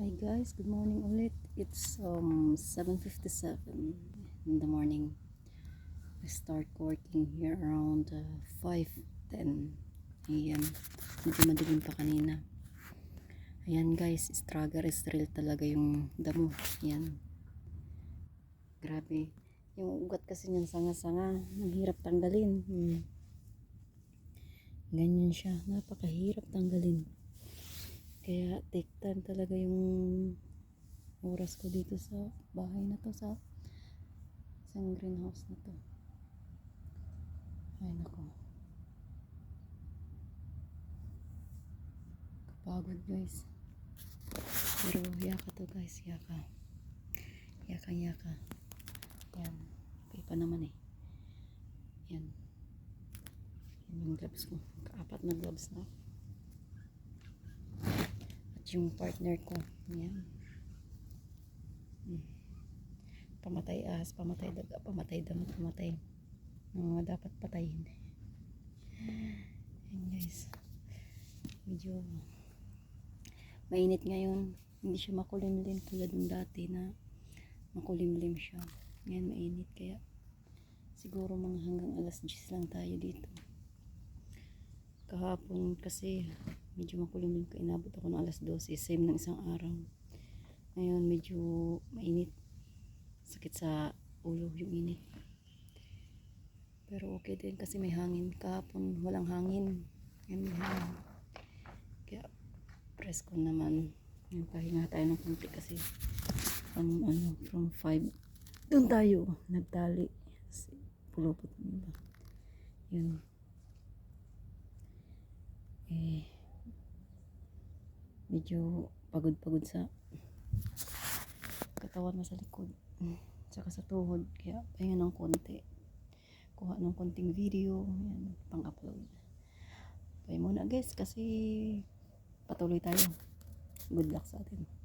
Hi guys, good morning ulit. It's um 7:57 in the morning. I start working here around uh, 5:10 a.m. Medyo madilim pa kanina. Ayan guys, struggle is real talaga yung damo. Ayan. Grabe. Yung ugat kasi niyan sanga-sanga. Ang tanggalin. Hmm. Ganyan siya. Napakahirap tanggalin. Kaya take time talaga yung oras ko dito sa bahay na to sa isang greenhouse na to. Ay nako. Kapagod guys. Pero yaka to guys, yaka. Yaka yaka. Yan. Okay pa naman eh. Yan. Yan yung gloves ko. Kaapat na gloves na. Yung partner ko. Yan. Hmm. Pamatay ahas, pamatay daga, pamatay damo, pamatay. Mga dapat patayin. Yan guys. Medyo mainit ngayon. Hindi siya makulimlim tulad ng dati na makulimlim siya. Ngayon mainit kaya siguro mga hanggang alas 10 lang tayo dito. Kahapon kasi medyo makulimlim ka inabot ako ng alas 12 same ng isang araw. Ngayon medyo mainit. Sakit sa ulo yung init. Pero okay din kasi may hangin. Kahapon walang hangin. Ngayon may hangin. Kaya presko naman. Yung pahinga tayo ng konti kasi from ano from 5 doon tayo nagtali pulupot mo yun eh medyo pagod-pagod sa katawan mo sa likod tsaka sa tuhod. Kaya pahinga ng konti. Kuha ng konting video yan, pang upload Bye muna guys kasi patuloy tayo. Good luck sa atin